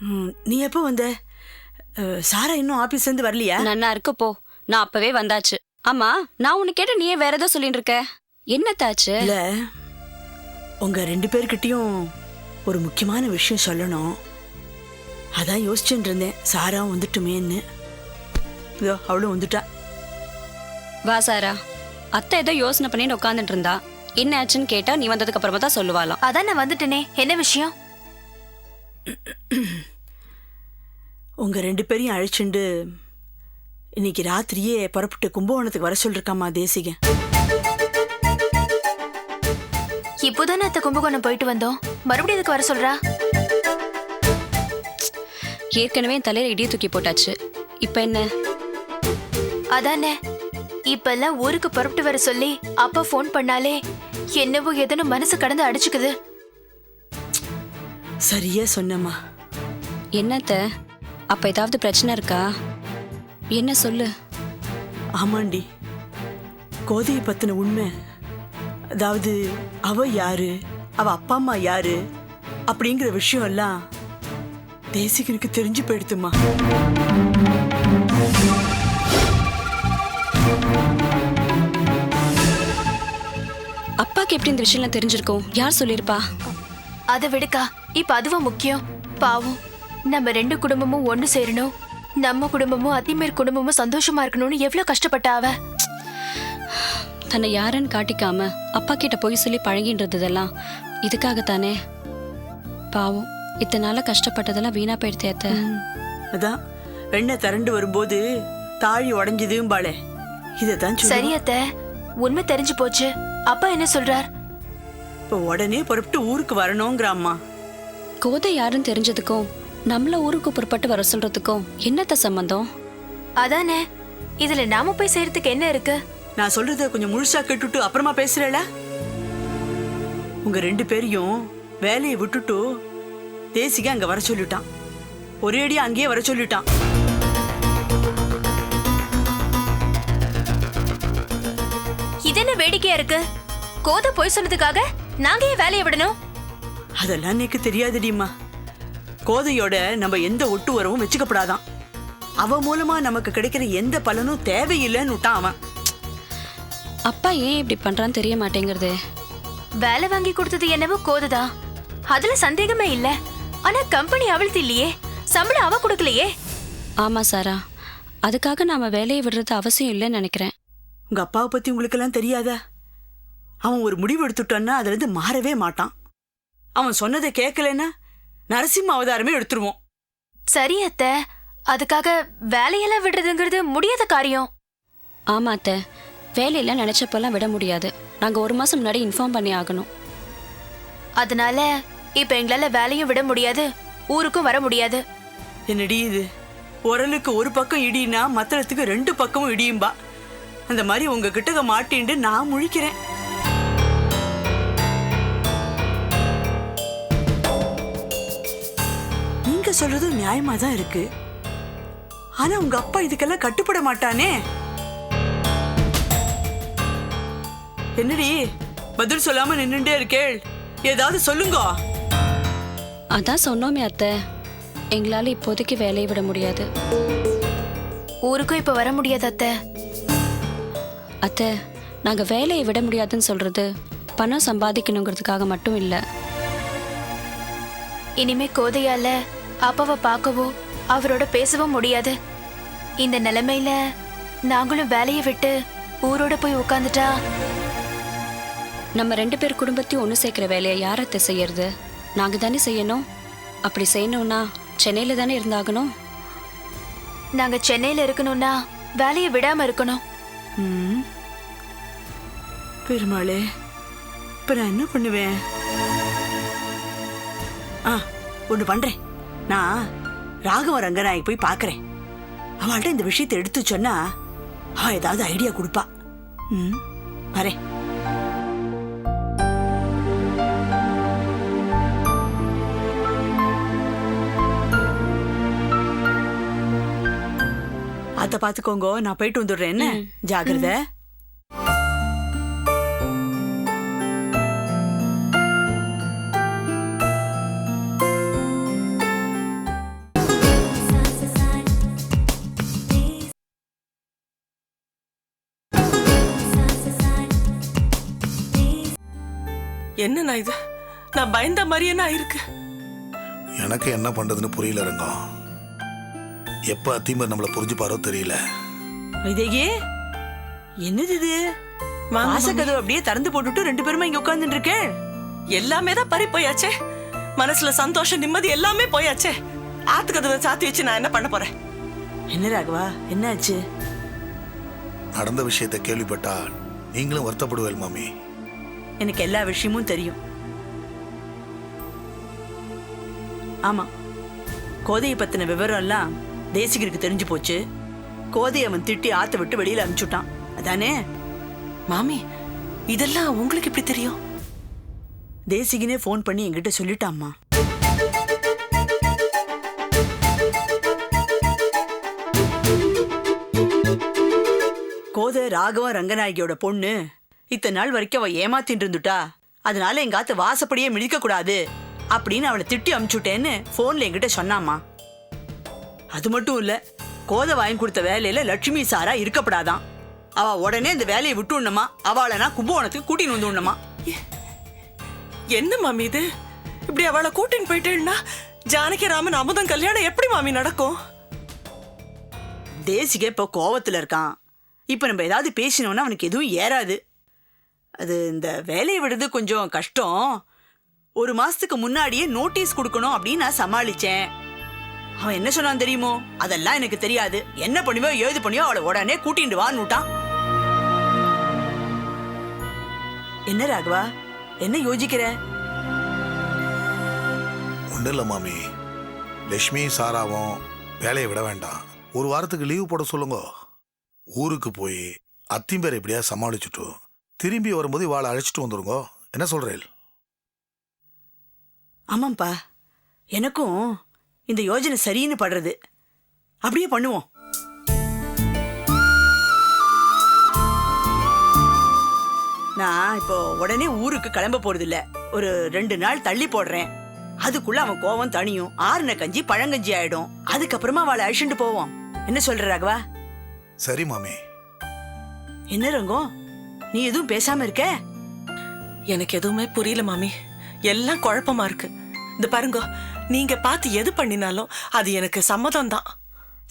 ம், நீ எப்போ வந்த? சாரா இன்னும் ஆபீஸ்ல இருந்து வரலையா? நன்னா இருக்கு போ. நான் அப்பவே வந்தாச்சு. ஆமா நான் உன்னை கேட்ட நீயே வேற ஏதோ சொல்லிட்டு இருக்க. என்னத்தாச்சு? இல்ல. உங்க ரெண்டு பேர்கிட்டயும் ஒரு முக்கியமான விஷயம் சொல்லணும். அதான் யோசிச்சுட்டு இருந்தேன். சாரா வந்துட்டுமேன்னு. இதோ அவளும் வந்துட்டா. வா சாரா. அத்தை ஏதோ யோசனை பண்ணிட்டு உட்காந்துட்டு இருந்தா. என்ன ஆச்சுன்னு கேட்டா நீ வந்ததுக்கு அப்புறமா தான் சொல்லுவாளாம். அதான் நான் வந்துட்டேனே. என்ன விஷயம்? உங்க ரெண்டு பேரையும் அழைச்சிண்டு இன்னைக்கு ராத்திரியே புறப்பட்டு கும்பகோணத்துக்கு வர சொல்லிருக்காமா தேசிகன். இப்போதானே அத்தை கும்பகோணம் போயிட்டு வந்தோம். மறுபடியும் இதுக்கு வர சொல்றா? ஏற்கனவே என் தலையில இடிய தூக்கி போட்டாச்சு. இப்ப என்ன? அதானே இப்ப எல்லாம் ஊருக்கு புறப்பட்டு வர சொல்லி அப்பா ஃபோன் பண்ணாலே என்னவோ எதனோ மனசு கடந்து அடிச்சுக்குது. சரியா சொன்னம்மா. என்னத்த? அப்ப ஏதாவது பிரச்சனை இருக்கா? என்ன சொல்லு? ஆமாண்டி. கோதையை பத்தின உண்மை. அதாவது அவ யாரு? அவ அப்பா அம்மா யாரு? அப்படிங்கிற விஷயம் எல்லாம் தேசிகனுக்கு தெரிஞ்சு போயிடுத்துமா அப்பாக்கு எப்படி இந்த விஷயம்லாம் தெரிஞ்சிருக்கும்? யார் சொல்லிருப்பா அதை விடுக்கா. இப்ப அதுவா முக்கியம். பாவம். நம்ம ரெண்டு குடும்பமும் ஒண்ணு சேரணும். நம்ம குடும்பமும் அத்திமேர் குடும்பமும் சந்தோஷமா இருக்கணும்னு எவ்வளவு கஷ்டப்பட்டா அவ? தன்னை யாருன்னு காட்டிக்காம அப்பா கிட்ட போய் சொல்லி பழகின்றதெல்லாம் இதுக்காகத்தானே? பாவம். இத்தனை நாளா கஷ்டப்பட்டதெல்லாம் வீணா போயிடுத்தே அத்தை. அதான். வெண்ணெய் திரண்டு வரும்போது தாழி உடஞ்சதும்பாளே. இதைத்தான் சரி அத்தை. உண்மை தெரிஞ்சு போச்சு. அப்பா என்ன சொல்றார்? இப்போ உடனே புறப்பட்டு ஊருக்கு வரணுங்கிறாம்மா கோதை யாருன்னு தெரிஞ்சதுக்கும் நம்மள ஊருக்கு புறப்பட்டு வர சொல்றதுக்கும் என்னத்த சம்பந்தம்? அதானே இதுல நாம போய் செய்யறதுக்கு என்ன இருக்கு? நான் சொல்றத கொஞ்சம் முழுசா கேட்டுட்டு அப்புறமா பேசுறேல? உங்க ரெண்டு பேரையும் வேலையை விட்டுட்டு தேசிக அங்க வர சொல்லிட்டான். ஒரே அடியா அங்கேயே வர சொல்லிட்டான். இது என்ன வேடிக்கையா இருக்கு? கோத போய் சொன்னதுக்காக நாங்க ஏன் வேலையை விடணும்? அதெல்லாம் எனக்கு தெரியாதுடிம்மா கோதையோட நம்ம எந்த ஒட்டு உறவும் வச்சுக்கப்படாதான். அவ மூலமா நமக்கு கிடைக்கிற எந்த பலனும் தேவையில்லைன்னு விட்டான் அவன். அப்பா ஏன் இப்படி பண்றான்னு தெரிய மாட்டேங்கிறது. வேலை வாங்கி கொடுத்தது என்னவோ கோததா. அதுல சந்தேகமே இல்ல. ஆனா கம்பெனி அவளுது இல்லையே. சம்பளம் அவ கொடுக்கலையே. ஆமா சாரா. அதுக்காக நாம வேலையை விடுறது அவசியம் இல்லைன்னு நினைக்கிறேன். உங்க அப்பாவை பத்தி உங்களுக்கெல்லாம் தெரியாதா? அவன் ஒரு முடிவு எடுத்துட்டான்னா அதுல இருந்து மாறவே மாட்டான். அவன் சொன்னதை கேட்கலன்னா நரசிம்ம அவதாரமே எடுத்துருவோம். சரி அத்தை. அதுக்காக வேலையெல்லாம் விடுறதுங்கிறது முடியாத காரியம். ஆமா அத்தை. வேலையெல்லாம் நினைச்சப்பெல்லாம் விட முடியாது. நாங்க ஒரு மாசம் முன்னாடி இன்ஃபார்ம் பண்ணி ஆகணும். அதனால இப்ப எங்களால வேலையும் விட முடியாது ஊருக்கும் வர முடியாது. என்னடி இது? உரலுக்கு ஒரு பக்கம் இடினா மத்தளத்துக்கு ரெண்டு பக்கமும் இடியும்பா. அந்த மாதிரி உங்க கிட்டக்க மாட்டிண்டு நான் முழிக்கிறேன். நீங்க சொல்றதும் நியாயமா தான் இருக்கு. ஆனா உங்க அப்பா இதுக்கெல்லாம் கட்டுப்பட மாட்டானே. என்னடி பதில் சொல்லாம நின்னுட்டே இருக்கேள். ஏதாவது சொல்லுங்க. அதான் சொன்னோமே அத்தை. எங்களால இப்போதைக்கு வேலையை விட முடியாது. ஊருக்கும் இப்ப வர முடியாது அத்தை. அத்தை நாங்க வேலையை விட முடியாதுன்னு சொல்றது பணம் சம்பாதிக்கணுங்கிறதுக்காக மட்டும் இல்லை. இனிமே கோதையால அப்பாவை பார்க்கவோ அவரோட பேசவும் முடியாது. இந்த நிலைமையில நாங்களும் வேலையை விட்டு ஊரோட போய் உட்காந்துட்டா நம்ம ரெண்டு பேர் குடும்பத்தையும் ஒன்று சேர்க்கிற வேலையை யார் அத்தை செய்யறது? நாங்கள் தானே செய்யணும். அப்படி செய்யணும்னா சென்னையில் தானே இருந்தாகணும்? நாங்க சென்னையில இருக்கணும்னா வேலையை விடாம இருக்கணும். ம். பெருமாளே இப்ப நான் என்ன பண்ணுவேன்? ஆ ஒண்ணு பண்றேன். நான் ராகவ ரங்கநாயக் போய் பார்க்கறேன். அவள்கிட்ட இந்த விஷயத்தை எடுத்து சொன்னா அவ ஏதாவது ஐடியா கொடுப்பா. ம் வரேன். அத பாத்துக்கோங்க நான் போயிட்டு வந்துடுறேன் என்ன? ஜாகிரதை என்னண்ணா இது? நான் பயந்த மாதிரியே இருக்கு. எனக்கு என்ன பண்றதுன்னு புரியல ரங்கம். எப்ப அத்திமர் நம்மள புரிஞ்சுப்பாரோ தெரியல. வைதேகி என்னது இது? வாங்க, வாசக்கதவு அப்படியே திறந்து போட்டுட்டு ரெண்டு பேருமா இங்க உட்கார்ந்துட்டு இருக்கே? எல்லாமே தான் பறி போயாச்சே. மனசுல சந்தோஷம் நிம்மதி எல்லாமே போயாச்சே. ஆத்துக்கதவை சாத்தி வச்சு நான் என்ன பண்ண போறேன்? என்ன ராகவா என்னாச்சு? நடந்த விஷயத்தை கேள்விப்பட்டா நீங்களும் வருத்தப்படுவேல் மாமி எனக்கு எல்லா விஷயமும் தெரியும். ஆமா கோதையை பத்தின விவரம் எல்லாம் தேசிகருக்கு தெரிஞ்சு போச்சு. கோதையை அவன் திட்டி ஆத்த விட்டு வெளியில அனுப்பிச்சுட்டான். அதானே? மாமி இதெல்லாம் உங்களுக்கு எப்படி தெரியும்? தேசிகனே ஃபோன் பண்ணி என்கிட்ட சொல்லிட்டாம்மா. கோதை ராகவன் ரங்கநாயகியோட பொண்ணு இத்தனை நாள் வரைக்கும் அவ ஏமாத்தின்னு இருந்துட்டா. அதனால எங்க ஆத்து வாசப்படியே மிதிக்க கூடாது அப்படின்னு அவளை திட்டி அமுச்சுட்டேன்னு போன்ல என்கிட்ட சொன்னாம்மா. அது மட்டும் இல்ல கோதை வாங்கி கொடுத்த வேலையில லட்சுமி சாரா இருக்கப்படாதான். அவ உடனே இந்த வேலையை விட்டுணுமா அவளை நான் கும்பகோணத்துக்கு கூட்டின்னு வந்து விடணுமா என்ன மாமி இது? இப்படி அவளை கூட்டின்னு போயிட்டேன்னா ஜானகி ராமன் அமுதம் கல்யாணம் எப்படி மாமி நடக்கும்? தேசிக இப்போ கோவத்துல இருக்கான். இப்போ நம்ம ஏதாவது பேசினோம்னா அவனுக்கு எதுவும் ஏறாது. அது இந்த வேலையை விடுறது கொஞ்சம் கஷ்டம். ஒரு மாசத்துக்கு முன்னாடியே நோட்டீஸ் கொடுக்கணும் அப்படின்னு நான் சமாளிச்சேன். அவன் என்ன சொன்னான் தெரியுமோ? அதெல்லாம் எனக்கு தெரியாது. என்ன பண்ணுவோ ஏது பண்ணியோ அவளை உடனே கூட்டிட்டு வான்னு விட்டான். என்ன ராகவா? என்ன யோசிக்கிற? ஒன்றும் இல்லை மாமி. லட்சுமி சாராவும் வேலையை விட வேண்டாம். ஒரு வாரத்துக்கு லீவு போட சொல்லுங்க. ஊருக்கு போய் அத்திம்பேர் எப்படியா சமாளிச்சுட்டோம் திரும்பி வரும்போது இவாளை அழைச்சிட்டு வந்துருங்க. என்ன சொல்றேன் ஆமாம்ப்பா எனக்கும் இந்த யோஜனை சரின்னு படுறது. அப்படியே பண்ணுவோம். நான் இப்போ உடனே ஊருக்கு கிளம்ப போறது இல்ல ஒரு ரெண்டு நாள் தள்ளி போடுறேன். அதுக்குள்ள அவன் கோவம் தணியும். ஆறுன கஞ்சி பழங்கஞ்சி ஆயிடும். அதுக்கப்புறமா அவளை அழிச்சுட்டு போவோம். என்ன சொல்ற ராகவா? சரி மாமி. என்ன ரங்கம் நீ எதுவும் பேசாம இருக்க? எனக்கு எதுவுமே புரியல மாமி. எல்லாம் குழப்பமா இருக்கு. இந்த பாருங்க நீங்க பார்த்து எது பண்ணினாலும் அது எனக்கு சம்மதம் தான்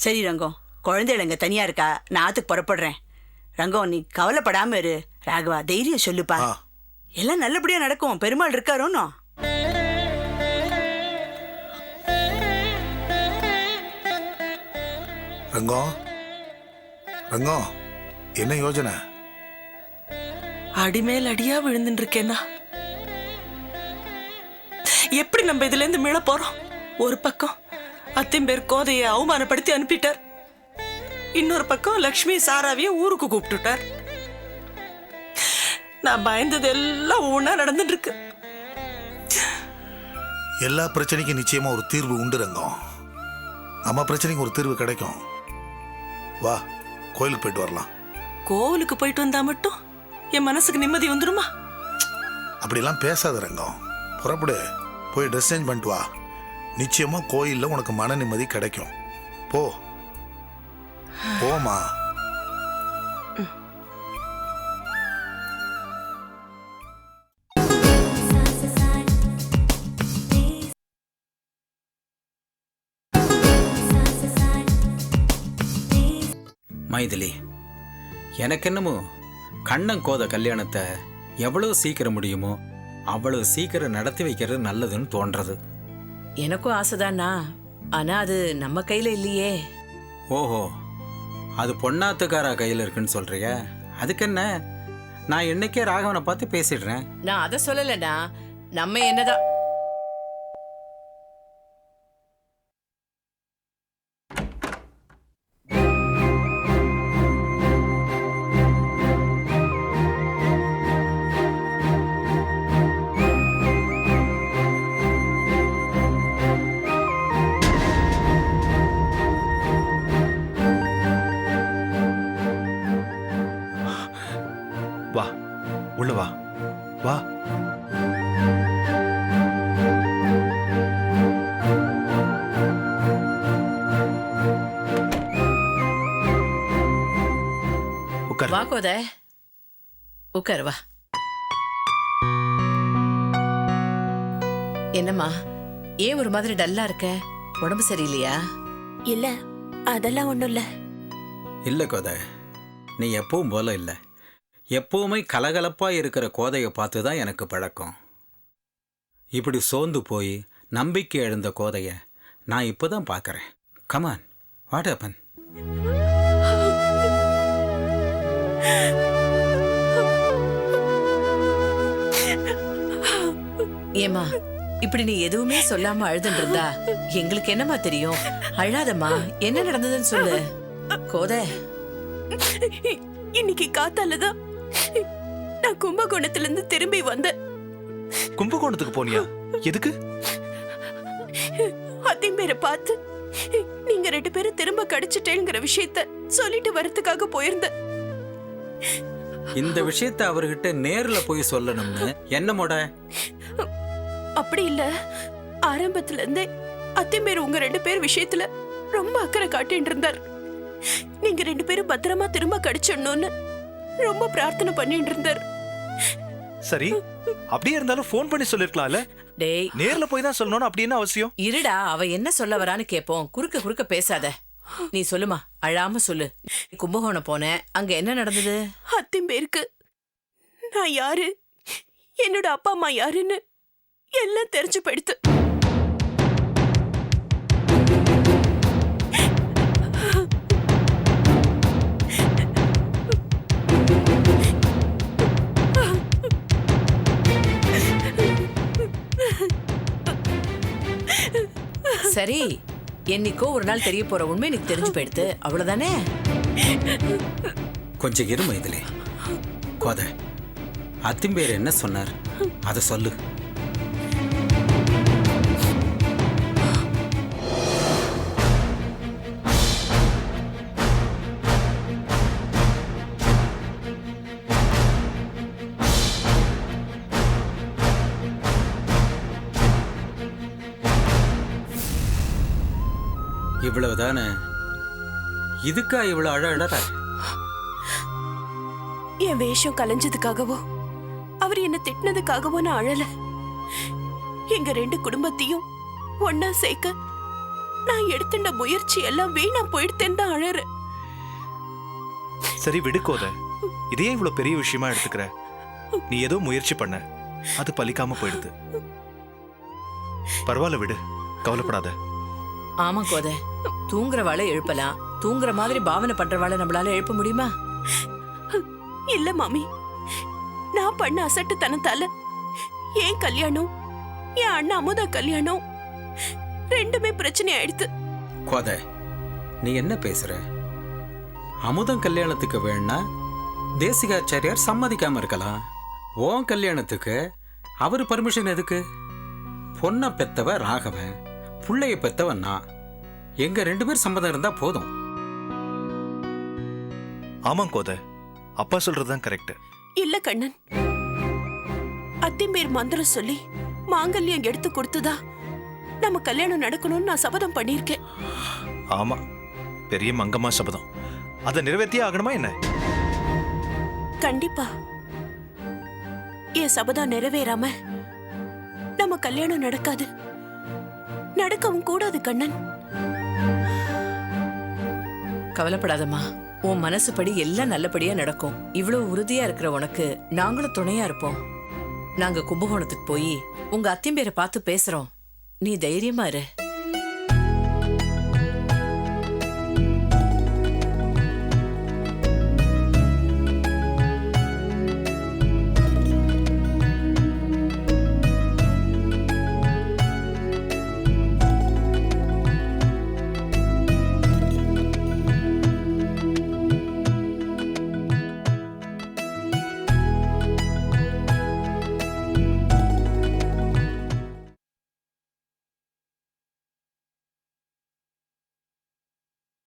சரி ரங்கம் குழந்தைகள் இங்க தனியா இருக்கா? நான் ஆத்துக்கு புறப்படுறேன். ரங்கம் நீ கவலைப்படாம இரு. ராகவா தைரியம் சொல்லுப்பா. எல்லாம் நல்லபடியா நடக்கும். பெருமாள் இருக்காரோன்னு? ரங்கம் ரங்கம் என்ன யோஜனை? அடிமேல் அடியா விழுந்துட்டு இருக்கேன்னா எப்படி நம்ம இதுல இருந்து மீள போறோம்? ஒரு பக்கம் அத்திம்பேர் கோதையை அவமானப்படுத்தி அனுப்பிட்டார். இன்னொரு பக்கம் லக்ஷ்மி சாராவையும் ஊருக்கு கூப்பிட்டுட்டார். நான் பயந்தது எல்லாம் ஒவ்வொன்றா நடந்துட்டு இருக்கு எல்லா பிரச்சனைக்கும் நிச்சயமா ஒரு தீர்வு உண்டு ரங்கம். நம்ம பிரச்சனைக்கு ஒரு தீர்வு கிடைக்கும். வா கோயிலுக்கு போயிட்டு வரலாம். கோவிலுக்கு போயிட்டு வந்தா மட்டும் என் மனசுக்கு நிம்மதி வந்துருமா? அப்படிலாம் பேசாத ரங்கம். புறப்படு. போய் ட்ரெஸ் சேஞ்ச் பண்ணிட்டு வா. நிச்சயமா கோயில்ல உனக்கு மன நிம்மதி கிடைக்கும். போ. போமா மைதிலி எனக்கு என்னமோ கண்ணன் கோத கல்யாணத்தை எவ்வளவு சீக்கிரம் முடியுமோ அவ்வளவு சீக்கிரம் நடத்தி வைக்கிறது நல்லதுன்னு தோன்றது. எனக்கும் ஆசைதானா? ஆனா அது நம்ம கையில இல்லையே. ஓஹோ அது பொண்ணாத்துக்காரா கையில் இருக்குன்னு சொல்றிய. அதுக்கு என்ன நான் இன்னைக்கே ராகவனை பார்த்து பேசிடுறேன். நான் அதை சொல்லலண்ணா நம்ம என்னதான் கோத உட்கார் வா என்னம்மா ஏன் ஒரு மாதிரி டல்லா இருக்க? உடம்பு சரியில்லையா? இல்ல அதெல்லாம் ஒண்ணும் இல்ல. இல்லை கோதை. நீ எப்பவும் போல இல்லை. எப்பவுமே கலகலப்பா இருக்கிற கோதையை பார்த்து தான் எனக்கு பழக்கம். இப்படி சோர்ந்து போய் நம்பிக்கை எழுந்த கோதைய நான் இப்போ தான் பார்க்குறேன் கமான் வாட் ஹப்பன் ஏமா இப்படி நீ எதுவுமே சொல்லாம அழுதுன்னு இருந்தா எங்களுக்கு என்னம்மா தெரியும்? அழாதம்மா என்ன நடந்ததுன்னு சொல்லு. கோதை. இன்னைக்கு காத்தாலதான் நான் கும்பகோணத்துல இருந்து திரும்பி வந்தேன். கும்பகோணத்துக்கு போனியா? எதுக்கு? அத்திம்பேரை பார்த்து நீங்க ரெண்டு பேரும் திரும்ப கடிச்சிட்டேங்கிற விஷயத்த சொல்லிட்டு வரதுக்காக போயிருந்தேன். இந்த விஷயத்த அவர்கிட்ட நேர்ல போய் சொல்லணும்னு என்ன மொட? அப்படி இல்ல. ஆரம்பத்துல இருந்தே அத்திம்பேர் உங்க ரெண்டு பேர் விஷயத்துல ரொம்ப அக்கறை காட்டிட்டு இருந்தார். நீங்க ரெண்டு பேரும் பத்திரமா திரும்ப கடிச்சிடணும்னு ரொம்ப பிரார்த்தனை பண்ணிட்டு இருந்தார். சரி அப்படியே இருந்தாலும் ஃபோன் பண்ணி சொல்லிருக்கலாம்ல? டேய். நேர்ல போய் தான் சொல்லணும்னு அப்படி என்ன அவசியம்? இருடா அவ என்ன சொல்ல வரான்னு கேப்போம். குறுக்க குறுக்க பேசாத. நீ சொல்லுமா அழாம சொல்லு. கும்பகோணம் போனேன் அங்க என்ன நடந்தது? அத்திம்பேருக்கு நான் யாரு? என்னோட அப்பா அம்மா யாருன்னு எல்லாம் தெரிஞ்சு போயிடுத்து சரி என்னைக்கோ ஒரு நாள் தெரிய போற உண்மை எனக்கு தெரிஞ்சு போயிடுது. அவ்வளவுதானே? கொஞ்சம் இருமை இதிலே கோதை அத்திம்பேர் என்ன சொன்னார்? அதை சொல்லு. இவ்வளவுதானே? இதுக்கா இவ்வளவு அழ அழற என் வேஷம் கலைஞ்சதுக்காகவோ அவர் என்ன திட்டினதுக்காகவோ நான் அழல. எங்க ரெண்டு குடும்பத்தையும் ஒன்னா சேர்க்க நான் எடுத்துட்ட முயற்சி எல்லாம் வீணா போயிடுத்தேன்னு தான் அழறேன் சரி விடுக்கோத இதையே இவ்வளவு பெரிய விஷயமா எடுத்துக்கிற? நீ ஏதோ முயற்சி பண்ண. அது பலிக்காம போயிடுது. பரவாயில்ல விடு. கவலைப்படாத. ஆமா கோதை. தூங்குறவாளை எழுப்பலாம். தூங்குற மாதிரி பாவனை பண்றவாளை நம்மளால எழுப்ப முடியுமா? இல்ல மாமி. நான் பண்ண அசட்டுத்தனத்தால ஏன் கல்யாணம் என் அண்ணா அமுதா கல்யாணம் ரெண்டுமே பிரச்சனை ஆயிடுத்து. கோதை நீ என்ன பேசுற? அமுதம் கல்யாணத்துக்கு வேணா தேசிகாச்சாரியார் சம்மதிக்காம இருக்கலாம். உன் கல்யாணத்துக்கு அவர் பர்மிஷன் எதுக்கு? பொண்ணை பெத்தவ ராகவன். புள்ளைய பெத்தவன் நான் எங்க ரெண்டு பேர் சம்மதம் இருந்தா போதும். ஆமாம் கோத அப்பா சொல்றதுதான் கரெக்ட். இல்ல கண்ணன். அத்திம்பேர் மந்திரம் சொல்லி மாங்கல்யம் எடுத்து கொடுத்துதா நம்ம கல்யாணம் நடக்கணும்னு நான் சபதம் பண்ணியிருக்கேன். ஆமா பெரிய மங்கம்மா சபதம். அதை நிறைவேற்றியே ஆகணுமா என்ன? கண்டிப்பா. என் சபதம் நிறைவேறாம நம்ம கல்யாணம் நடக்காது. நடக்கவும் கூடாது கண்ணன். கவலைப்படாதம்மா. உன் மனசுப்படி எல்லாம் நல்லபடியா நடக்கும். இவ்வளவு உறுதியா இருக்கிற உனக்கு நாங்களும் துணையா இருப்போம். நாங்க கும்பகோணத்துக்கு போய் உங்க அத்திம்பேரை பார்த்து பேசுறோம். நீ தைரியமா இரு.